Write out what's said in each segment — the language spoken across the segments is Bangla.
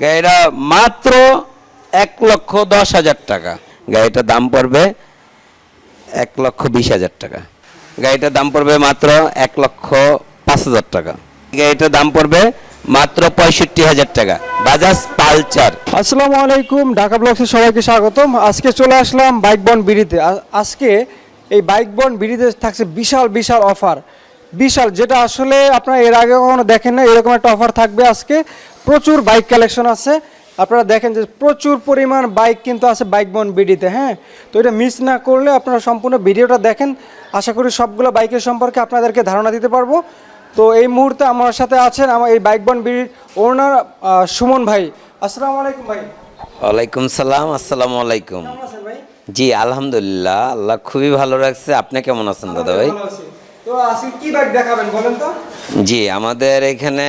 গাড়িটা মাত্র এক লক্ষ দশ হাজার টাকা। গাড়িটার দাম পড়বে এক লক্ষ বিশ হাজার টাকা। গাড়িটার দাম পড়বে মাত্র এক লক্ষ পাঁচ হাজার টাকা। গাড়িটার দাম পড়বে মাত্র পঁয়ষট্টি হাজার টাকা। বাজাজ পালচার আসসালামু আলাইকুম, ঢাকা ব্লগসে সবাইকে স্বাগতম। আজকে চলে আসলাম বাইক বন বিড়িতে আজকে এই বাইক বন বিড়িতে থাকছে বিশাল বিশাল অফার। বিশাল, যেটা আসলে আপনারা এর আগে কখনো দেখেন না এরকম একটা অফার থাকবে আজকে। প্রচুর বাইক কালেকশন আছে। আপনারা দেখেন যে প্রচুর পরিমাণ বাইক কিন্তু আছে বাইক বন বিডিতে হ্যাঁ? তো এটা মিস না করলে আপনারা সম্পূর্ণ ভিডিওটা দেখেন। আশা করি সবগুলো বাইকের সম্পর্কে আপনাদেরকে ধারণা দিতে পারব। তো এই মুহূর্তে আমার সাথে আছেন আমার এই বাইক বন বিডির ওনার সুমন ভাই। আসসালামু আলাইকুম ভাই। ওয়ালাইকুম সালাম আসসালামু আলাইকুম। জি আলহামদুলিল্লাহ আল্লাহ খুবই ভালো রাখছে। আপনি কেমন আছেন দাদা ভাই। জি, আমাদের এখানে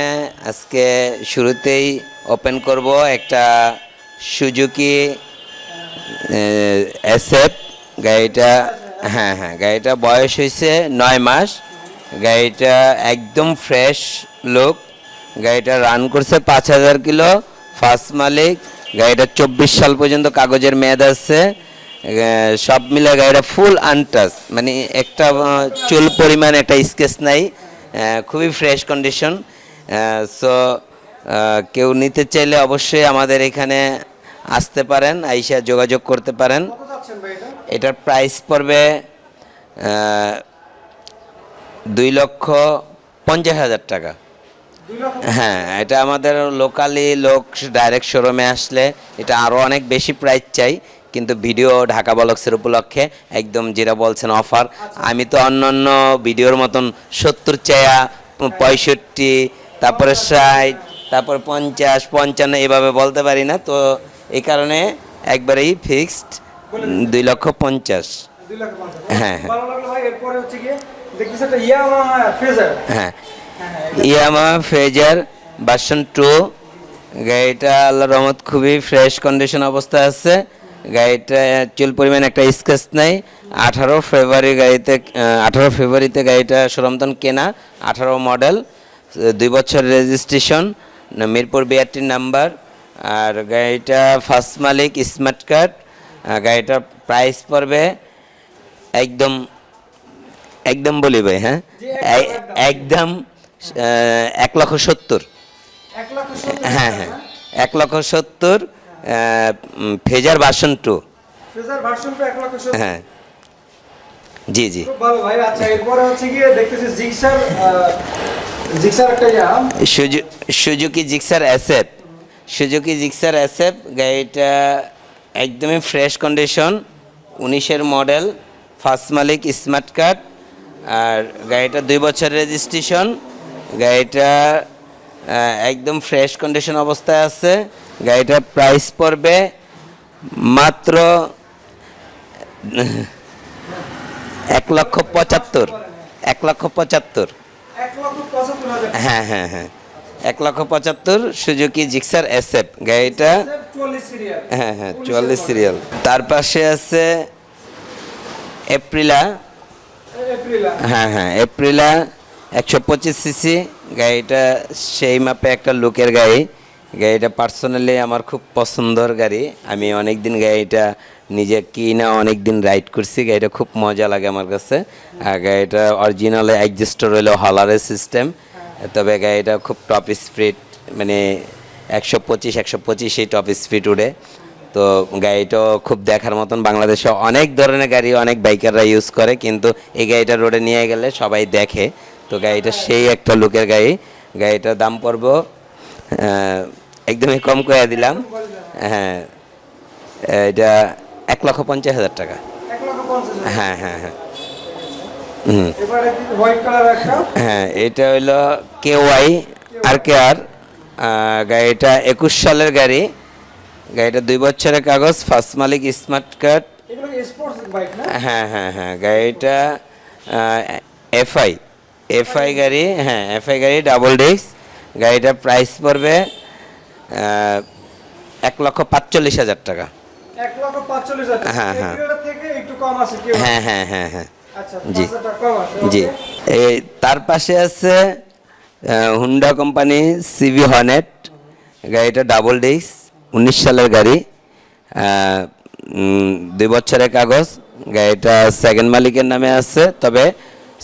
আজকে শুরুতেই ওপেন করব একটা সুজুকি এসএফ, গাড়িটা হ্যাঁ হ্যাঁ গাড়িটা বয়স হয়েছে নয় মাস, গাড়িটা একদম ফ্রেশ লুক গাড়িটা রান করছে পাঁচ হাজার কিলো ফার্স্ট মালিক, গাড়িটা চব্বিশ সাল পর্যন্ত কাগজের মেয়াদ আছে সব মিলে গাড়িটা ফুল আনটাচ মানে একটা চুল পরিমাণ, একটা স্কেচ নাই খুবই ফ্রেশ কন্ডিশন সো কেউ নিতে চাইলে অবশ্যই আমাদের এখানে আসতে পারেন, আইসা যোগাযোগ করতে পারেন। এটার প্রাইস পড়বে দুই লক্ষ পঞ্চাশ হাজার টাকা। হ্যাঁ এটা আমাদের লোকালি লোক ডাইরেক্ট শোরুমে আসলে এটা আরও অনেক বেশি প্রাইস চাই। কিন্তু ভিডিও ঢাকা বলক্সের উপলক্ষে একদম যেটা বলছেন অফার। আমি তো অন্য অন্য ভিডিওর মতন সত্তর চায়া পঁয়ষট্টি তারপরে ষাট তারপর পঞ্চাশ পঞ্চান্ন এভাবে বলতে পারি না। তো এই কারণে একবারেই ফিক্সড দুই লক্ষ পঞ্চাশ। হ্যাঁ, হ্যাঁ। হ্যাঁ। ইয়ামা ফেজার ভার্সন টু গাড়িটা আল্লাহ রহমত খুবই ফ্রেশ কন্ডিশন অবস্থায় আছে। গাড়িটা চুল পরিমাণ একটা স্কেচ নাই। আঠারো ফেব্রুয়ারি গাড়িতে আঠারো ফেব্রুয়ারিতে গাড়িটা সরমতন কেনা আঠারো মডেল দুই বছর রেজিস্ট্রেশন মিরপুর বিআরটির নাম্বার আর গাড়িটা ফার্স্ট মালিক স্মার্ট কার্ড গাড়িটার প্রাইস পড়বে একদম একদম বলি ভাই হ্যাঁ? একদম এক লক্ষ সত্তর হ্যাঁ হ্যাঁ। এক লক্ষ সত্তর ফেজার বাসন টু। হ্যাঁ। জি জি। ভালো ভাই আচ্ছা এরপরে হচ্ছে গিয়ে দেখতেছি জিক্সার জিক্সার একটা সুজু- সুজুকি জিক্সার অ্যাসেপ সুজুকি জিক্সার অ্যাসেপ গাড়িটা একদমই ফ্রেশ কন্ডিশন উনিশের মডেল ফার্স্ট মালিক স্মার্ট কার্ড আর গাড়িটা দুই বছর রেজিস্ট্রেশন গাড়িটা একদম ফ্রেশ কন্ডিশন অবস্থায় আছে। গাড়িটার প্রাইস পড়বে মাত্র এক লক্ষ পঁচাত্তর এক লক্ষ পঁচাত্তর। হ্যাঁ হ্যাঁ হ্যাঁ। এক লক্ষ পঁচাত্তর সুজুকি জিক্সার এসএফ গাড়িটা। হ্যাঁ হ্যাঁ চুয়াল্লিশ সিরিয়াল তার পাশে আছে এপ্রিলা হ্যাঁ হ্যাঁ এপ্রিলা একশো পঁচিশ সিসি গাড়িটা সেই মাপে একটা লুকের গাড়ি। গাড়িটা পার্সোনালি আমার খুব পছন্দর গাড়ি। আমি অনেক দিন গাড়িটা নিজে কিনা অনেক দিন রাইড করছি, গাড়িটা খুব মজা লাগে আমার কাছে। আর গাড়িটা অরিজিনালে অ্যাডজাস্টার হলো হলারের সিস্টেম তবে গাড়িটা খুব টপ স্পিড মানে একশো পঁচিশ, একশো পঁচিশই টপ স্পিড উড়ে। তো গাড়িটাও খুব দেখার মতন বাংলাদেশে অনেক ধরনের গাড়ি, অনেক বাইকাররা ইউজ করে, কিন্তু এই গাড়িটা রোডে নিয়ে গেলে সবাই দেখে। তো গাড়িটা সেই একটা লুকের গাড়ি। গাড়িটার দাম পড়ব একদমই কম করে দিলাম। হ্যাঁ এটা এক লক্ষ পঞ্চাশ হাজার টাকা। হ্যাঁ হ্যাঁ হ্যাঁ। হুম। হ্যাঁ এটা হলো কে ওয়াই আর কে আর। গাড়িটা একুশ সালের গাড়ি। গাড়িটা দুই বছরের কাগজ ফার্স্ট মালিক স্মার্ট কার্ড। হ্যাঁ হ্যাঁ হ্যাঁ গাড়িটা এফআই। এফআই গাড়ি হ্যাঁ এফআই গাড়ি ডাবল ডিস্ক। গাড়িটার প্রাইস পড়বে এক লক্ষ পাঁচচল্লিশ হাজার টাকা। হ্যাঁ, হ্যাঁ। হ্যাঁ হ্যাঁ হ্যাঁ হ্যাঁ। আচ্ছা জি। জি। এই তার পাশে আছে হুন্ডা কোম্পানি সিভি হনেট গাড়িটা ডাবল ডিস্ক উনিশ সালের গাড়ি। দুই বছরের কাগজ। গাড়িটা সেকেন্ড মালিকের নামে আছে তবে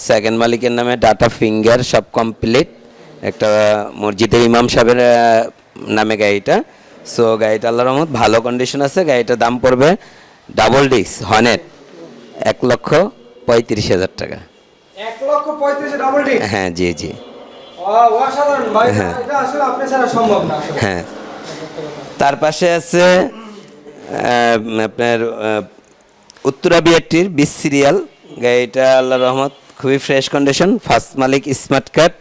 সেকেন্ড মালিকের নামে ডাটা ফিঙ্গার সব কমপ্লিট একটা মসজিদের ইমাম সাহেবের নামে গাড়িটা। সো গাড়িটা আল্লাহ রহমত ভালো কন্ডিশন আছে গাড়িটার দাম পড়বে ডাবল ডিস্ক হনেট এক লক্ষ পঁয়ত্রিশ হাজার টাকা। এক লক্ষ পঁয়ত্রিশে ডাবল ডি হ্যাঁ জি জি। অসাধারণ। ভাই হ্যাঁ। এটা আসলে আপনি ছাড়া সম্ভব না হ্যাঁ। তার পাশে আছে আপনার উত্তরা বিআরটির বিশ সিরিয়াল গাড়িটা আল্লাহ রহমত খুবই ফ্রেশ কন্ডিশন ফার্স্ট মালিক স্মার্ট কার্ড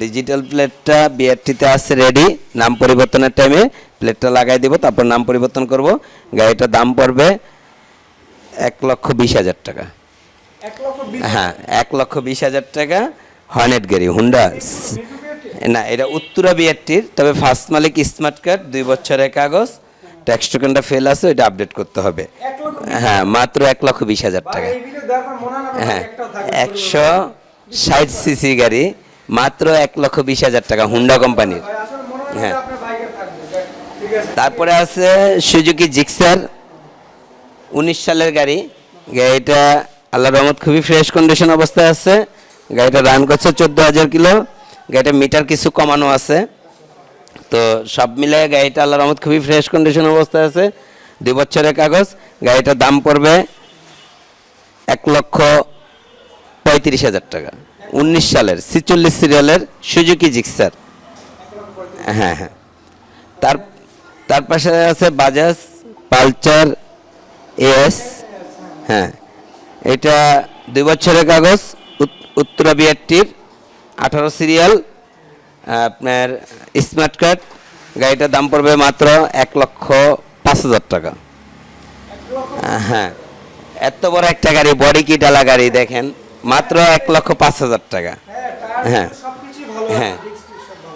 ডিজিটাল প্লেটটা বিআরটিতে আছে রেডি নাম পরিবর্তনের টাইমে প্লেটটা লাগাই দিব তারপর নাম পরিবর্তন করব। গাড়িটার দাম পড়বে এক লক্ষ বিশ হাজার টাকা। হ্যাঁ এক লক্ষ বিশ হাজার টাকা হর্নেট গাড়ি হুন্ডা না এটা উত্তরা বিআরটির তবে ফার্স্ট মালিক স্মার্ট কার্ড দুই বছরের কাগজ। ট্যাক্স টোকেনটা ফেল আছে ওইটা আপডেট করতে হবে। হ্যাঁ মাত্র এক লক্ষ বিশ হাজার টাকা। হয় একশো ষাট সিসি গাড়ি। মাত্র এক লক্ষ বিশ হাজার টাকা হুন্ডা কোম্পানির। হয়। তারপরে আছে সুজুকি জিক্সার উনিশ সালের গাড়ি। গাড়িটা আল্লাহ রহমত খুবই ফ্রেশ কন্ডিশন অবস্থায় আছে। গাড়িটা রান করছে চোদ্দ হাজার কিলো। গাড়িটা মিটার কিছু কমানো আছে। তো সব মিলে গাড়িটা আল্লাহ রহমত খুবই ফ্রেশ কন্ডিশন অবস্থায় আছে। দুই বছরের কাগজ। গাড়িটার দাম পড়বে এক লক্ষ পঁয়ত্রিশ হাজার টাকা। উনিশ সালের, ছিচল্লিশ সিরিয়ালের সুজুকি জিক্সার। হ্যাঁ হ্যাঁ। তার তার পাশে আছে বাজাজ, পালচার এস হ্যাঁ। এটা দুই বছরের কাগজ উত্তরা বিআরটির আঠারো সিরিয়াল আপনার স্মার্ট কার্ড, গাড়িটার দাম পড়বে মাত্র এক লক্ষ পাঁচ হাজার টাকা। হ্যাঁ এত বড় একটা গাড়ি, বডি কিট আলা গাড়ি, দেখেন। মাত্র এক লক্ষ পাঁচ হাজার টাকা। হ্যাঁ হ্যাঁ।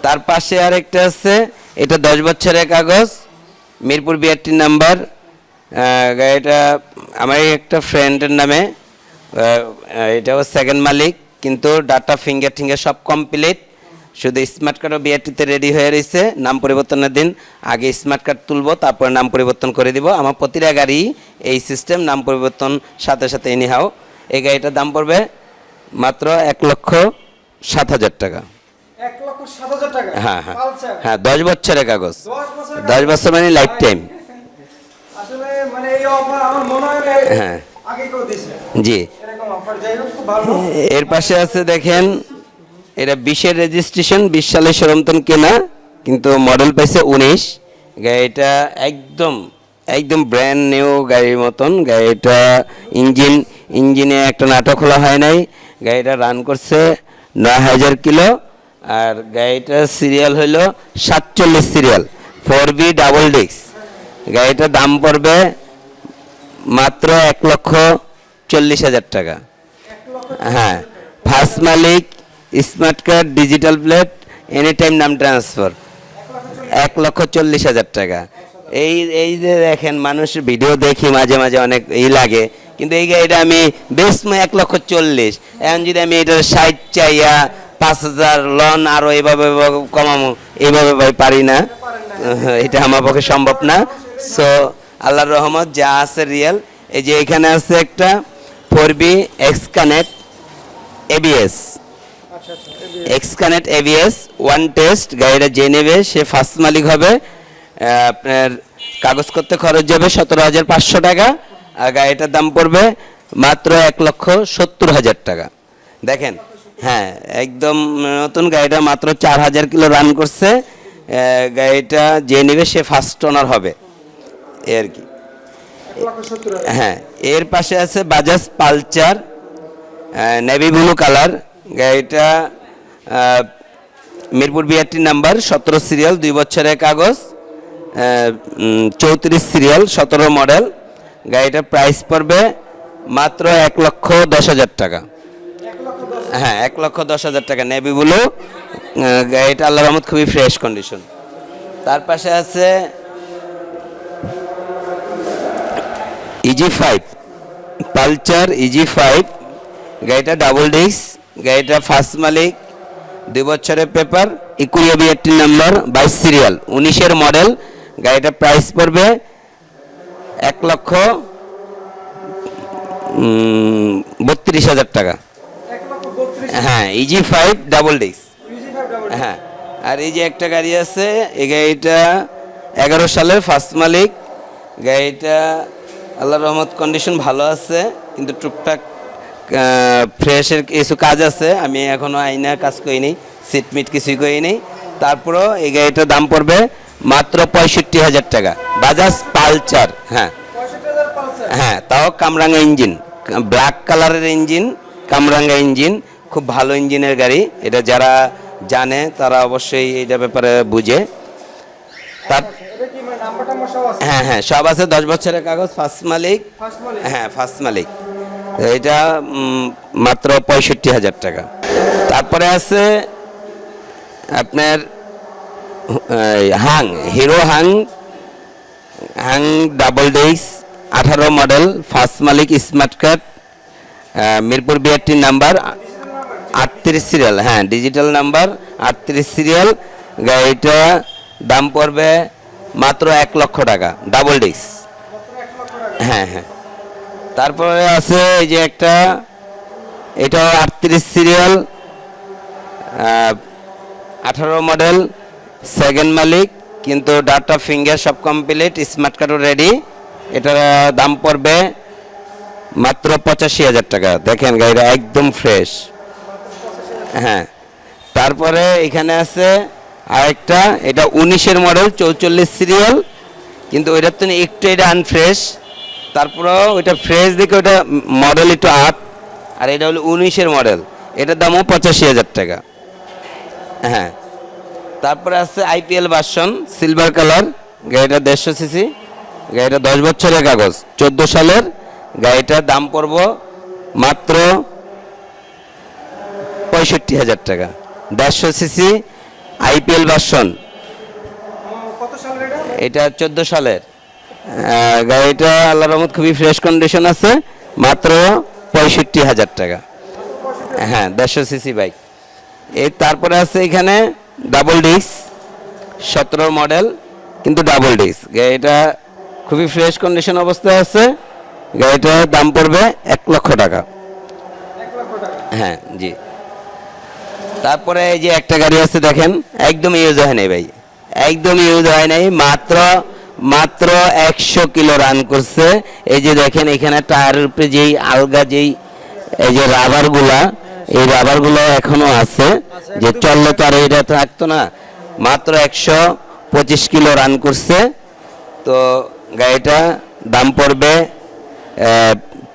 তার পাশে আরেকটা আছে এটা দশ বছরের কাগজ মিরপুর বিআরটির নাম্বার। এটা আমার একটা ফ্রেন্ডের নামে এটাও সেকেন্ড মালিক কিন্তু ডাটা ফিঙ্গার টিঙ্গার সব কমপ্লিট শুধু স্মার্ট কার্ডও বিআরটিতে রেডি হয়ে রয়েছে নাম পরিবর্তনের দিন আগে স্মার্ট কার্ড তুলবো তারপরে নাম পরিবর্তন করে দিব। আমার প্রতিটা গাড়ি এই সিস্টেম নাম পরিবর্তন সাথে সাথে এনিহাও এই গাড়িটার দাম পড়বে মাত্র এক লক্ষ সাত হাজার টাকা। হ্যাঁ হ্যাঁ। হ্যাঁ দশ বছরের কাগজ। দশ বছর মানে লাইফ টাইম মানে মনে হয় জি। এর পাশে আছে দেখেন এটা বিশের রেজিস্ট্রেশন বিশ সালে সরমতন কেনা কিন্তু মডেল পাইছে উনিশ। গাড়িটা একদম একদম ব্র্যান্ড নিউ গাড়ির মতন। গাড়িটা ইঞ্জিন ইঞ্জিনে একটা নাটক খোলা হয় নাই। গাড়িটা রান করছে নয় হাজার কিলো, আর গাড়িটার সিরিয়াল হইল সাতচল্লিশ সিরিয়াল ফোর বি ডাবল ডিক্স গাড়িটার দাম পড়বে মাত্র এক লক্ষ চল্লিশ হাজার টাকা। হ্যাঁ ফার্স্ট মালিক smart card digital plate any time নাম ট্রান্সফার এক লক্ষ চল্লিশ হাজার টাকা। এই এই যে দেখেন মানুষ ভিডিও দেখি মাঝে মাঝে অনেক ই লাগে। কিন্তু এই গাড়িটা আমি বেশ এক লক্ষ চল্লিশ। এখন যদি আমি এটার সাইড চাইয়া পাঁচ হাজার লন আরও এভাবে কমামো এইভাবে ভাই পারি না। এটা আমার পক্ষে সম্ভব না। সো আল্লাহর রহমত যা আছে রিয়েল এই যে এখানে আছে একটা four V X connect ABS X connect ABS one test গাড়িটা যে নেবে সে ফার্স্ট মালিক হবে। আপনার কাগজ করতে খরচ যাবে সতেরো হাজার পাঁচশো টাকা, আর গাড়িটার দাম পড়বে মাত্র এক লক্ষ সত্তর হাজার টাকা। দেখেন হ্যাঁ একদম নতুন গাড়িটা মাত্র চার হাজার কিলো রান করছে গাড়িটা যে নেবে সে ফার্স্ট ওনার হবে এই আর কি। হ্যাঁ এর পাশে আছে Bajaj Pulsar navy blue colour গাড়িটা মিরপুর বিআরটি নাম্বার সতেরো সিরিয়াল দুই বছরের কাগজ। চৌত্রিশ সিরিয়াল সতেরো মডেল গাড়িটার প্রাইস পড়বে মাত্র এক লক্ষ দশ হাজার টাকা। হ্যাঁ এক লক্ষ দশ হাজার টাকা। নেভি ব্লু গাড়িটা আল্লাহ রহমত খুবই ফ্রেশ কন্ডিশন তার পাশে আছে easy five Pulsar easy five গাড়িটা ডাবল ডিস্ক গাড়িটা ফার্স্ট মালিক, দুই বছরের পেপার ইকুরিয়া বিআরটি নাম্বার বাইশ সিরিয়াল উনিশের মডেল গাড়িটার প্রাইস পড়বে এক লক্ষ বত্রিশ হাজার টাকা। হ্যাঁ ইজি ফাইভ ডাবল ডিস্ক হ্যাঁ আর এই যে একটা গাড়ি আছে এই গাড়িটা এগারো সালের ফার্স্ট মালিক। গাড়িটা আল্লাহ রহমত কন্ডিশন ভালো আছে কিন্তু টুকটাক ফ্রেশের কিছু কাজ আছে আমি এখনও আইনা কাজ করিনি সিট মিট কিছুই করিনি। তারপরেও এই গাড়িটার দাম পড়বে মাত্র পঁয়ষট্টি হাজার টাকা। বাজাজ পালচার হ্যাঁ। হ্যাঁ তাও কামরাঙ্গা ইঞ্জিন। ব্ল্যাক কালারের ইঞ্জিন, কামরাঙ্গা ইঞ্জিন, খুব ভালো ইঞ্জিনের গাড়ি। এটা যারা জানে, তারা অবশ্যই এটা ব্যাপারে বুঝে। তার হ্যাঁ হ্যাঁ সব আছে, দশ বছরের কাগজ ফার্স্ট মালিক। হ্যাঁ ফার্স্ট মালিক। এটা মাত্র পঁয়ষট্টি হাজার টাকা। তারপরে আছে আপনার Hang, hero Hang Hang double days, আঠারো মডেল, ফার্স্ট মালিক, স্মার্ট কার্ড মিরপুর বিআরটির নাম্বার, আটত্রিশ সিরিয়াল হ্যাঁ ডিজিটাল নাম্বার, আটত্রিশ সিরিয়াল, গাড়িটা দাম পড়বে মাত্র এক লক্ষ টাকা, ডাবল ডিস্ক হ্যাঁ হ্যাঁ। তারপরে আছে এই যে একটা এটা আটত্রিশ সিরিয়াল আঠারো মডেল সেকেন্ড মালিক, কিন্তু ডাটা ফিঙ্গার সব কমপ্লিট স্মার্ট কার্ডও রেডি এটার দাম পড়বে মাত্র পঁচাশি হাজার টাকা। দেখেন গাড়িটা একদম ফ্রেশ হ্যাঁ। তারপরে এখানে আছে আরেকটা, এটা উনিশের মডেল চৌচল্লিশ সিরিয়াল কিন্তু ওইটার তো একটু এটা আনফ্রেশ তারপরেও ওইটা ফ্রেশ দেখে ওইটা মডেল একটু আপ আর এটা হলো উনিশের মডেল এটার দামও পঁচাশি হাজার টাকা। হ্যাঁ। তারপরে আছে আইপিএল ভার্সন সিলভার কালার গাড়িটা দেড়শো সিসি গাড়িটা দশ বছরের কাগজ চোদ্দ সালের গাড়িটার দাম পড়ব মাত্র পঁয়ষট্টি হাজার টাকা। দেড়শো সিসি আইপিএল সালের এটা? চোদ্দ সালের। গাড়িটা আল্লাহ রহমত খুবই ফ্রেশ কন্ডিশন আছে মাত্র পঁয়ষট্টি হাজার টাকা। হ্যাঁ দেড়শো সিসি বাইক এই তারপরে আছে এখানে ডাবল ডিস্ক সতেরো মডেল কিন্তু ডাবল ডিস্ক গাড়িটা খুবই ফ্রেশ কন্ডিশন অবস্থায় আছে। গাড়িটার দাম পড়বে এক লক্ষ টাকা। হ্যাঁ জি। তারপরে এই যে একটা গাড়ি আছে, দেখেন একদম ইউজ হয় নাই ভাই। একদম ইউজ হয় নাই, মাত্র মাত্র একশো কিলো রান করছে। এই যে দেখেন, এখানে টায়ারের উপরে যেই আলগা যেই, এই যে রাবারগুলা এই রাবারগুলো এখনও আছে। যে চললে তো আর এটা থাকতো না। মাত্র একশো পঁচিশ কিলো রান করছে। তো গাড়িটা দাম পড়বে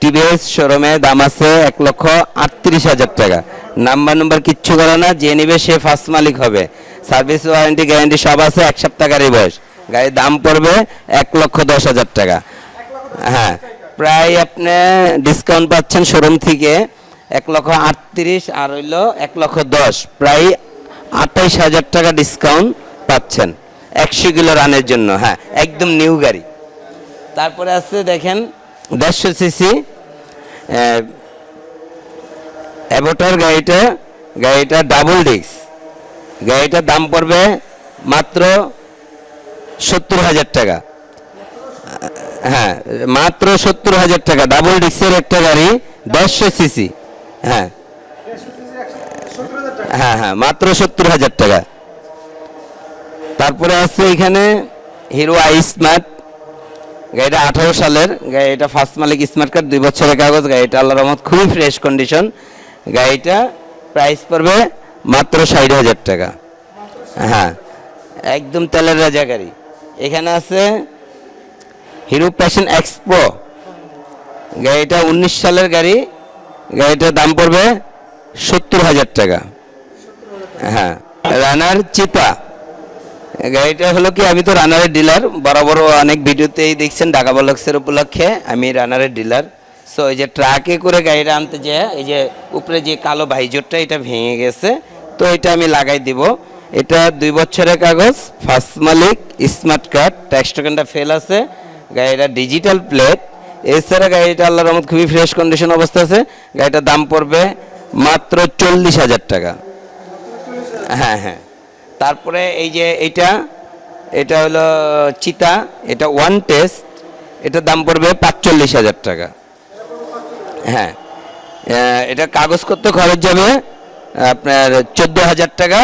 টিভিএস শোরুমে দাম আছে এক লক্ষ আটত্রিশ হাজার টাকা। নাম্বার নাম্বার কিচ্ছু করে না, যে নিবে সে ফার্স্ট মালিক হবে। সার্ভিস ওয়ারেন্টি গ্যারান্টি সব আছে, এক সপ্তাহ গাড়ি বয়স। গাড়ির দাম পড়বে এক লক্ষ দশ হাজার টাকা। হ্যাঁ প্রায় আপনি ডিসকাউন্ট পাচ্ছেন শোরুম থেকে। এক লক্ষ আটত্রিশ আর হইল এক লক্ষ দশ। প্রায় আঠাইশ হাজার টাকা ডিসকাউন্ট পাচ্ছেন। একশো কিলো রানের জন্য হ্যাঁ একদম নিউ গাড়ি। তারপরে আছে দেখেন দেড়শো সিসি অ্যাভোটার গাড়িটা গাড়িটা ডাবল ডিস্ক গাড়িটার দাম পড়বে মাত্র সত্তর হাজার টাকা। হ্যাঁ মাত্র সত্তর হাজার টাকা। ডাবল ডিস্কের একটা গাড়ি, দেড়শো সিসি হ্যাঁ। হ্যাঁ হ্যাঁ মাত্র সত্তর হাজার টাকা। তারপরে আছে এখানে হিরো আই স্মার্ট। গাড়িটা আঠারো সালের। গাড়িটা ফার্স্ট মালিক স্মার্ট কার্ড, দুই বছরের কাগজ। গাড়িটা আল্লাহ রহমত, খুবই ফ্রেশ কন্ডিশন গাড়িটা প্রাইস পড়বে মাত্র ষাট হাজার টাকা। হ্যাঁ একদম তেলের রাজা গাড়ি। এখানে আছে হিরো প্যাশন এক্সপ্রো গাড়িটা উনিশ সালের গাড়ি। গাড়িটার দাম পড়বে সত্তর হাজার টাকা। হ্যাঁ রানার চিতা গাড়িটা হলো কি, আমি তো রানারের ডিলার, বরাবর অনেক ভিডিওতেই দেখছেন ঢাকা বলক্সের উপলক্ষে আমি রানারের ডিলার। সো এই যে ট্রাকে করে গাড়িটা আনতে যায়, এই যে উপরে যে কালো ভাইজোরটা, এটা ভেঙে গেছে। তো এটা আমি লাগাই দিব। এটা দুই বছরের কাগজ, ফার্স্ট মালিক, স্মার্ট কার্ড, ট্যাক্স টোকেনটা ফেল আছে। গাড়িটা ডিজিটাল প্লেট এছাড়া গাড়িটা আল্লাহর রহমত খুবই ফ্রেশ কন্ডিশন অবস্থা আছে। গাড়িটার দাম পড়বে মাত্র চল্লিশ হাজার টাকা। হ্যাঁ হ্যাঁ। তারপরে এই যে এটা এটা হলো চিতা, এটা ওয়ান টেস্ট এটার দাম পড়বে পাঁচচল্লিশ হাজার টাকা। হ্যাঁ। এটা কাগজ করতে খরচ যাবে আপনার চোদ্দ হাজার টাকা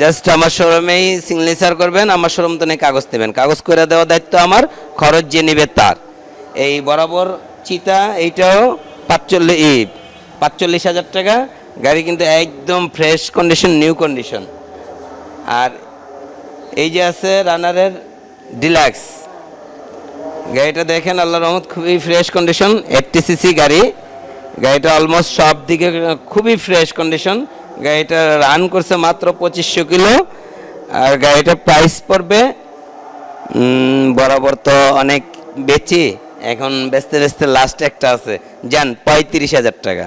জাস্ট আমার শোরুমেই সিগনেচার করবেন, আমার শোরুম তো কাগজ নেবেন। কাগজ করে দেওয়ার দায়িত্ব আমার, খরচ যে নেবে তার। এই বরাবর চিতা, এইটাও পাঁচচল্লিশ পাঁচচল্লিশ হাজার টাকা। গাড়ি কিন্তু একদম ফ্রেশ কন্ডিশন নিউ কন্ডিশন আর এই যে আছে রানারের ডিলাক্স গাড়িটা দেখেন আল্লাহ রহমত, খুবই ফ্রেশ কন্ডিশন এইটটি গাড়ি। গাড়িটা অলমোস্ট সব দিকে খুবই ফ্রেশ কন্ডিশন গাড়িটা রান করছে মাত্র পঁচিশশো কিলো, আর গাড়িটার প্রাইস পড়বে বরাবর তো অনেক বেচি। এখন বেচতে বেচতে লাস্ট একটা আছে। যান পঁয়ত্রিশ হাজার টাকা।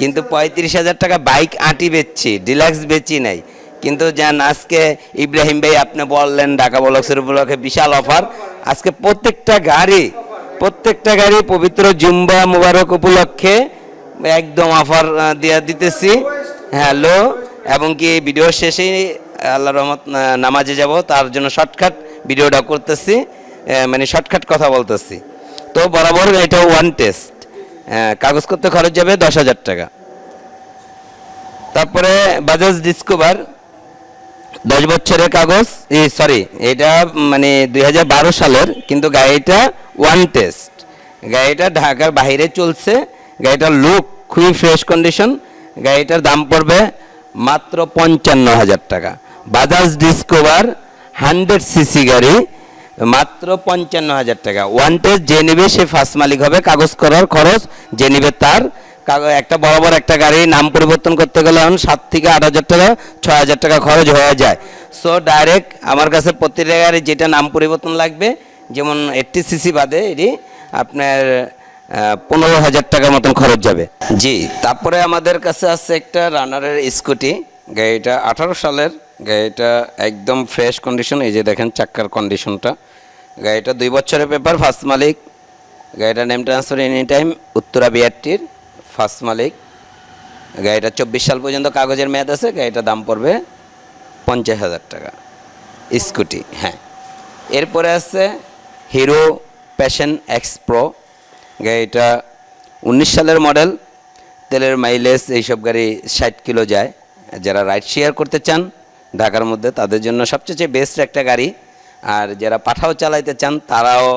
কিন্তু পঁয়ত্রিশ হাজার টাকা বাইক আঁটি বেচছি ডিলাক্স বেচি নাই। কিন্তু যান আজকে ইব্রাহিম ভাই আপনি বললেন, ঢাকা বলক্সের উপলক্ষে বিশাল অফার আজকে প্রত্যেকটা গাড়ি প্রত্যেকটা গাড়ি পবিত্র জুম্বা মুবারক উপলক্ষে একদম অফার দিয়ে দিতেছি। হ্যালো, এবং কি ভিডিও শেষেই আল্লাহ রহমত নামাজে যাব, তার জন্য শর্টকাট ভিডিওটা করতেছি মানে শর্টকাট কথা বলতেছি। তো বরাবর এটা ওয়ান টেস্ট কাগজ করতে খরচ যাবে দশ হাজার টাকা। তারপরে বাজাজ ডিসকভার দশ বছরের কাগজ সরি এটা মানে দুই হাজার বারো সালের, কিন্তু গাড়িটা ওয়ান টেস্ট গাড়িটা ঢাকার বাইরে চলছে, গাড়িটার লুক খুবই ফ্রেশ কন্ডিশন গাড়িটার দাম পড়বে মাত্র পঞ্চান্ন হাজার টাকা। বাজাজ ডিসকভার হান্ড্রেড সিসি গাড়ি মাত্র পঞ্চান্ন হাজার টাকা। ওয়ান টেস্ট যে নেবে সে ফার্স্ট মালিক হবে। কাগজ করার খরচ যে নেবে তার একটা বরাবর একটা গাড়ি নাম পরিবর্তন করতে গেলে এখন সাত থেকে আট হাজার টাকা, ছয় হাজার টাকা খরচ হয়ে যায়। সো ডাইরেক্ট আমার কাছে প্রতিটা গাড়ি যেটা নাম পরিবর্তন লাগবে, যেমন এইটটি সিসি বাদে এটি আপনার পনেরো হাজার টাকার মতন খরচ যাবে। জি, তারপরে আমাদের কাছে আছে একটা রানারের স্কুটি। গাড়িটা আঠারো সালের, গাড়িটা একদম ফ্রেশ কন্ডিশন এই যে দেখেন চাক্কার কন্ডিশনটা গাড়িটা দুই বছরের পেপার ফার্স্ট মালিক। গাড়িটা name transfer any time Uttara বিআরটির first মালিক। গাড়িটা চব্বিশ সাল পর্যন্ত কাগজের মেয়াদ আছে, গাড়িটার দাম পড়বে পঞ্চাশ হাজার টাকা। স্কুটি হ্যাঁ। এরপরে আছে হিরো প্যাশন এক্স প্রো গাড়িটা উনিশ সালের মডেল। তেলের মাইলেজ এইসব গাড়ি ষাট কিলো যায়। যারা রাইড শেয়ার করতে চান, ঢাকার মধ্যে তাদের জন্য সবচেয়ে বেস্ট একটা গাড়ি। আর যারা পাঠাও চালাইতে চান, তারাও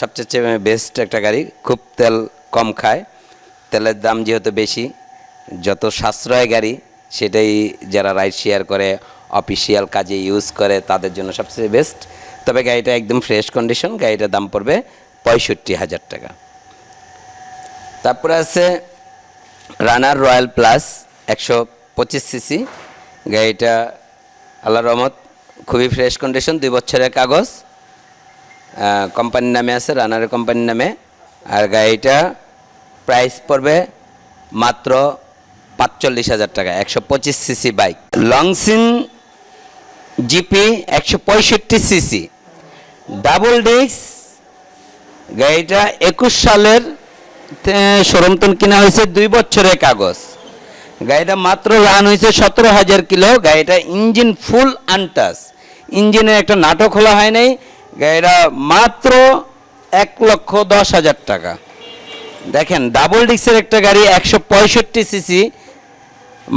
সবচেয়ে বেস্ট একটা গাড়ি। খুব তেল কম খায়। তেলের দাম যেহেতু বেশি, যত সাশ্রয় গাড়ি, সেটাই যারা রাইড শেয়ার করে অফিসিয়াল কাজে ইউজ করে, তাদের জন্য সবচেয়ে বেস্ট তবে গাড়িটা একদম ফ্রেশ কন্ডিশন গাড়িটার দাম পড়বে পঁয়ষট্টি হাজার টাকা। তারপরে আছে রানার রয়্যাল প্লাস, একশো পঁচিশ সিসি। গাড়িটা আল্লাহ রহমত, খুবই ফ্রেশ কন্ডিশন, দুই বছরের কাগজ। কোম্পানির নামে আছে, রানার কোম্পানির নামে। আর গাড়িটা প্রাইস পড়বে মাত্র পাঁচচল্লিশ হাজার টাকা, একশো পঁচিশ সিসি বাইক। লংসিন জিপি একশো পঁয়ষট্টি সিসি। ডাবল ডিস্ক গাড়িটা একুশ সালের সরমতন কিনা হয়েছে দুই বছরের কাগজ। গাড়িটা মাত্র রান হয়েছে সতেরো হাজার কিলো। গাড়িটা ইঞ্জিন ফুল আনটাস। ইঞ্জিনের একটা নাটক খোলা হয় নাই। গাড়িটা মাত্র এক লক্ষ দশ হাজার টাকা। দেখেন, ডাবল ডিক্সের একটা গাড়ি একশো পঁয়ষট্টি সিসি,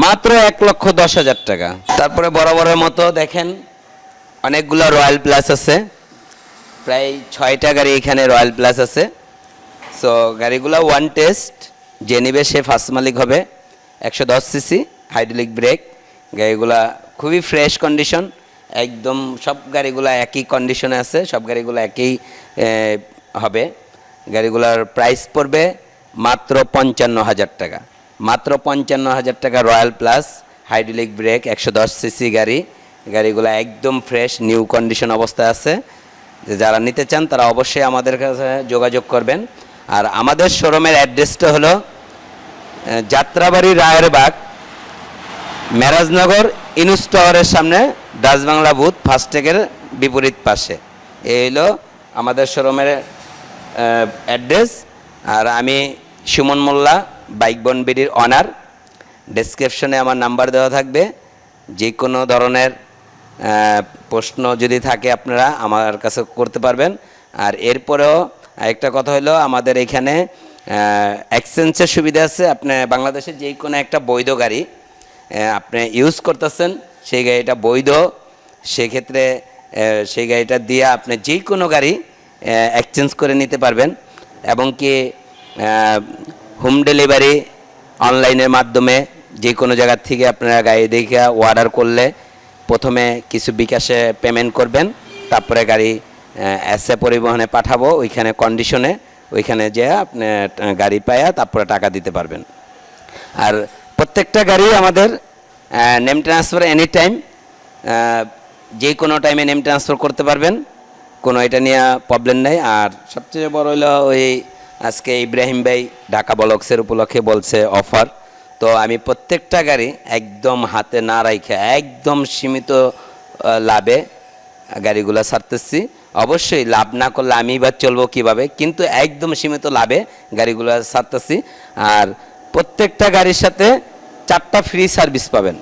মাত্র এক লক্ষ দশ হাজার টাকা। তারপরে বরাবরের মতো দেখেন, অনেকগুলো রয়্যাল প্লাস আছে। প্রায় ছয়টা গাড়ি এখানে রয়্যাল প্লাস আছে। সো গাড়িগুলো ওয়ান টেস্ট যে নিবে সে ফার্স্ট মালিক হবে। একশো দশ সিসি হাইড্রোলিক ব্রেক গাড়িগুলা খুবই ফ্রেশ কন্ডিশন একদম সব গাড়িগুলা একই কন্ডিশনে আছে, সব গাড়িগুলো একই হবে। গাড়িগুলোর প্রাইস পড়বে মাত্র পঞ্চান্ন হাজার টাকা। মাত্র পঞ্চান্ন হাজার টাকা রয়্যাল প্লাস হাইড্রোলিক ব্রেক একশো দশ সিসি গাড়ি। গাড়িগুলো একদম ফ্রেশ নিউ কন্ডিশন অবস্থায় আছে। যে যারা নিতে চান তারা অবশ্যই আমাদের কাছে যোগাযোগ করবেন। আর আমাদের শোরুমের অ্যাড্রেসটা হলো যাত্রাবাড়ি রায়েরবাগ, মেরাজনগর ইনুস টাওয়ারের সামনে ডাচবাংলা বুথ ফাস্টেকের বিপরীত পাশে। এই হলো আমাদের শোরুমের অ্যাড্রেস। আর আমি সুমন মোল্লা, বাইক বনবিডির অনার ডেসক্রিপশনে আমার নাম্বার দেওয়া থাকবে। যে কোনো ধরনের প্রশ্ন যদি থাকে আপনারা আমার কাছে করতে পারবেন। আর এরপরেও একটা কথা হলো, আমাদের এখানে এক্সচেঞ্জের সুবিধা আছে। আপনি বাংলাদেশের যে কোনো একটা বৈধ গাড়ি আপনি ইউজ করতেছেন, সেই গাড়িটা বৈধ। সেক্ষেত্রে সেই গাড়িটা দিয়ে আপনি যে কোনো গাড়ি এক্সচেঞ্জ করে নিতে পারবেন। এবং কি হোম ডেলিভারি অনলাইনের মাধ্যমে যে কোনো জায়গার থেকে আপনারা গাড়ি দেখে অর্ডার করলে প্রথমে কিছু বিকাশে পেমেন্ট করবেন, তারপরে গাড়ি এসে পরিবহনে পাঠাবো, ওইখানে কন্ডিশনে ওইখানে যে আপনি গাড়ি পায়া তারপরে টাকা দিতে পারবেন। আর প্রত্যেকটা গাড়ি আমাদের নেম ট্রান্সফার এনি টাইম যে কোনো টাইমে নেম ট্রান্সফার করতে পারবেন, কোনো এটা নিয়ে প্রবলেম নেই। আর সবচেয়ে বড় হলো ওই আজকে ইব্রাহিম ভাই ঢাকা বলক্সের উপলক্ষে বলছে অফার তো আমি প্রত্যেকটা গাড়ি একদম হাতে না রাখে একদম সীমিত লাভে গাড়িগুলো ছাড়তেছি। অবশ্যই লাভ না করলে আমি বা চলবো কীভাবে, কিন্তু একদম সীমিত লাভে গাড়িগুলো ছাড়তেছি। আর প্রত্যেকটা গাড়ির সাথে চারটা ফ্রি সার্ভিস পাবেন।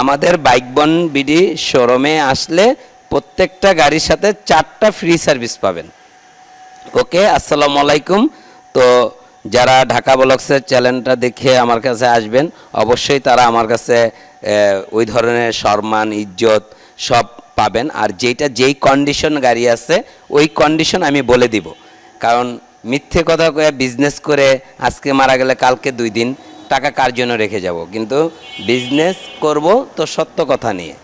আমাদের বাইক বন বিডি শোরুমে আসলে প্রত্যেকটা গাড়ির সাথে চারটা ফ্রি সার্ভিস পাবেন। ওকে, আসসালামু আলাইকুম। তো যারা ঢাকা ব্লগসের চ্যানেলটা দেখে আমার কাছে আসবেন, অবশ্যই তারা আমার কাছে ওই ধরনের সম্মান, ইজ্জত সব পাবেন। আর যেটা যেই কন্ডিশন গাড়ি আছে, ওই কন্ডিশন আমি বলে দিব। কারণ মিথ্যে কথা কয়ে বিজনেস করে আজকে মারা গেলে কালকে দুই দিন টাকা কার জন্য রেখে যাব? কিন্তু বিজনেস করব তো সত্য কথা নিয়ে।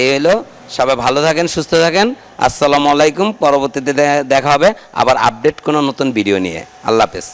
এই হলো, সবাই ভালো থাকেন, সুস্থ থাকেন। আসসালামু আলাইকুম, পরবর্তীতে দেখা হবে। আবার আপডেট কোনো নতুন ভিডিও নিয়ে। আল্লাহ হাফেজ।